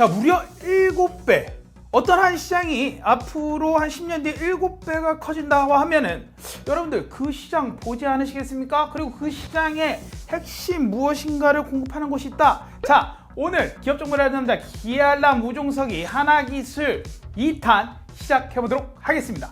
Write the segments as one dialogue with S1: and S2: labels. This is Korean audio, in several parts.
S1: 자, 무려 7배. 어떤 한 시장이 앞으로 한 10년 뒤에 7배가 커진다고 하면은 여러분들 그 시장 보지 않으시겠습니까? 그리고 그 시장의 핵심 무엇인가를 공급하는 곳이 있다. 자, 오늘 기업 정보를 남자 기알람 우종석이 하나기술 2탄 시작해 보도록 하겠습니다.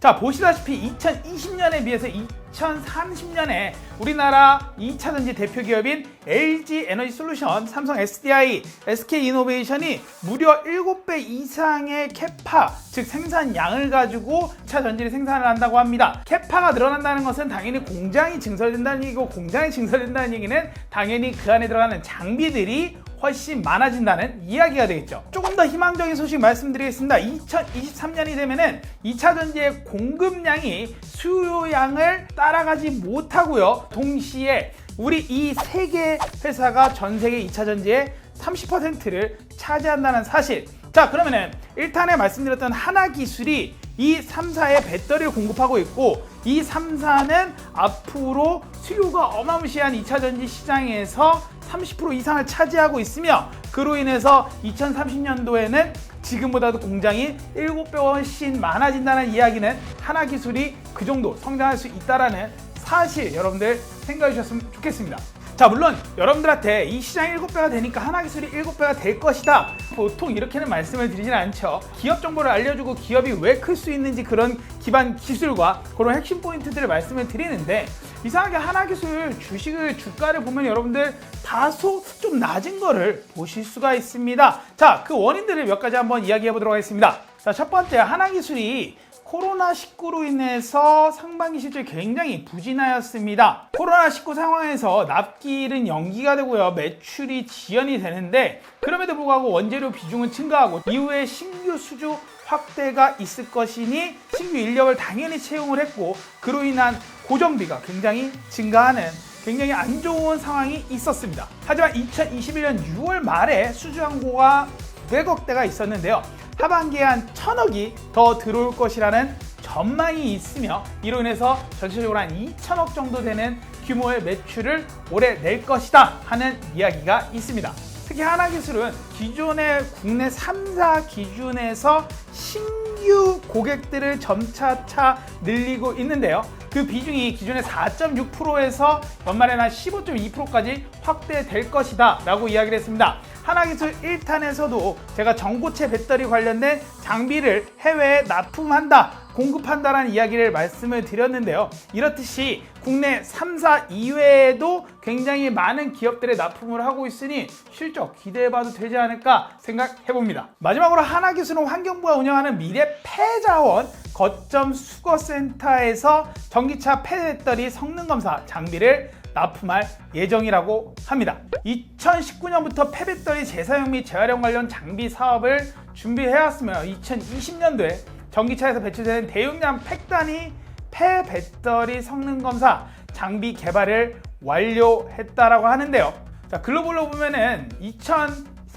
S1: 자 보시다시피 2020년에 비해서 2030년에 우리나라 2차전지 대표 기업인 LG 에너지 솔루션, 삼성 SDI, SK 이노베이션이 무려 7배 이상의 캐파, 즉 생산량을 가지고 2차 전지를 생산을 한다고 합니다. 캐파가 늘어난다는 것은 당연히 공장이 증설된다는 얘기고 공장이 증설된다는 얘기는 당연히 그 안에 들어가는 장비들이 훨씬 많아진다는 이야기가 되겠죠. 조금 더 희망적인 소식 말씀드리겠습니다. 2023년이 되면은 2차 전지의 공급량이 수요량을 따라가지 못하고요. 동시에 우리 이 세 개 회사가 전 세계 2차 전지의 30%를 차지한다는 사실. 자, 그러면은 1탄에 말씀드렸던 하나 기술이 이 3사의 배터리를 공급하고 있고 이 3사는 앞으로 수요가 어마무시한 2차 전지 시장에서 30% 이상을 차지하고 있으며 그로 인해서 2030년도에는 지금보다도 공장이 7배 훨씬 많아진다는 이야기는 하나 기술이 그 정도 성장할 수 있다라는 사실 여러분들 생각해 주셨으면 좋겠습니다. 자 물론 여러분들한테 이 시장이 7배가 되니까 하나 기술이 7배가 될 것이다. 보통 이렇게는 말씀을 드리진 않죠. 기업 정보를 알려주고 기업이 왜 클 수 있는지 그런 기반 기술과 그런 핵심 포인트들을 말씀을 드리는데 이상하게 하나 기술 주식을 주가를 보면 여러분들 다소 좀 낮은 거를 보실 수가 있습니다. 자 그 원인들을 몇 가지 한번 이야기해 보도록 하겠습니다. 자 첫 번째 하나 기술이 코로나19로 인해서 상반기 실적이 굉장히 부진하였습니다. 코로나19 상황에서 납기일은 연기가 되고요. 매출이 지연이 되는데 그럼에도 불구하고 원재료 비중은 증가하고 이후에 신규 수주 확대가 있을 것이니 신규 인력을 당연히 채용을 했고 그로 인한 고정비가 굉장히 증가하는 굉장히 안 좋은 상황이 있었습니다. 하지만 2021년 6월 말에 수주 항고가 900억대가 있었는데요. 하반기에 한 천억이 더 들어올 것이라는 전망이 있으며 이로 인해서 전체적으로 한 2천억 정도 되는 규모의 매출을 올해 낼 것이다 하는 이야기가 있습니다. 특히 하나기술은 기존의 국내 3사 기준에서 신규 고객들을 점차차 늘리고 있는데요. 그 비중이 기존의 4.6%에서 연말에는 한 15.2%까지 확대될 것이다 라고 이야기를 했습니다. 하나기술 1탄에서도 제가 전고체 배터리 관련된 장비를 해외에 납품한다, 공급한다라는 이야기를 말씀을 드렸는데요. 이렇듯이 국내 3사 이외에도 굉장히 많은 기업들의 납품을 하고 있으니 실적 기대해봐도 되지 않을까 생각해 봅니다. 마지막으로 하나기술은 환경부가 운영하는 미래 폐자원 거점 수거센터에서 전기차 폐배터리 성능 검사 장비를 납품할 예정이라고 합니다. 2019년부터 폐배터리 재사용 및 재활용 관련 장비 사업을 준비해왔으며 2020년도에 전기차에서 배출되는 대용량 팩단위 폐배터리 성능 검사 장비 개발을 완료했다라고 하는데요. 자, 글로벌로 보면은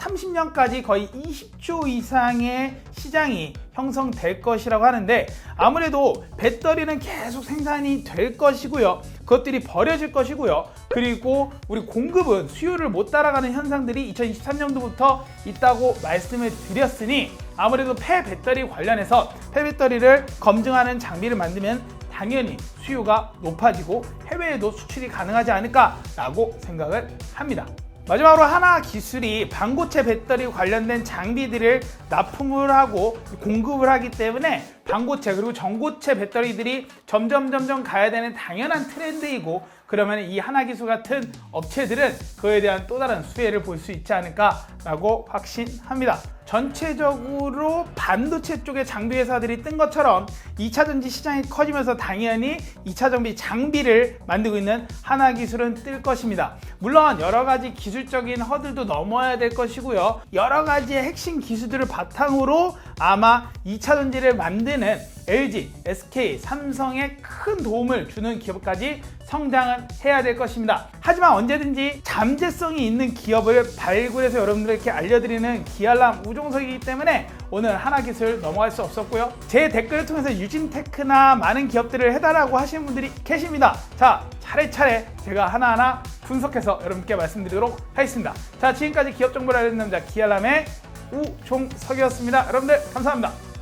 S1: 2030년까지 거의 20조 이상의 시장이 형성될 것이라고 하는데 아무래도 배터리는 계속 생산이 될 것이고요. 그것들이 버려질 것이고요. 그리고 우리 공급은 수요를 못 따라가는 현상들이 2023년도부터 있다고 말씀을 드렸으니 아무래도 폐 배터리 관련해서 폐 배터리를 검증하는 장비를 만들면 당연히 수요가 높아지고 해외에도 수출이 가능하지 않을까라고 생각을 합니다. 마지막으로 하나 기술이 반고체 배터리 관련된 장비들을 납품을 하고 공급을 하기 때문에 반고체 그리고 전고체 배터리들이 점점 점점 가야 되는 당연한 트렌드이고 그러면 이 하나기술 같은 업체들은 그에 대한 또 다른 수혜를 볼 수 있지 않을까라고 확신합니다. 전체적으로 반도체 쪽의 장비 회사들이 뜬 것처럼 2차 전지 시장이 커지면서 당연히 2차 전지 장비를 만들고 있는 하나 기술은 뜰 것입니다. 물론 여러 가지 기술적인 허들도 넘어야 될 것이고요. 여러 가지의 핵심 기술들을 바탕으로 아마 2차 전지를 만 드는 LG, SK, 삼성에 큰 도움을 주는 기업까지 성장은 해야 될 것입니다. 하지만 언제든지 잠재성이 있는 기업을 발굴해서 여러분들에게 알려드리는 기알람 우종석이기 때문에 오늘 하나기술 넘어갈 수 없었고요. 제 댓글을 통해서 유진테크나 많은 기업들을 해달라고 하시는 분들이 계십니다. 자, 차례차례 제가 하나하나 분석해서 여러분께 말씀드리도록 하겠습니다. 자, 지금까지 기업 정보를 알려드리는 남자 기알람의 우종석이었습니다. 여러분들 감사합니다.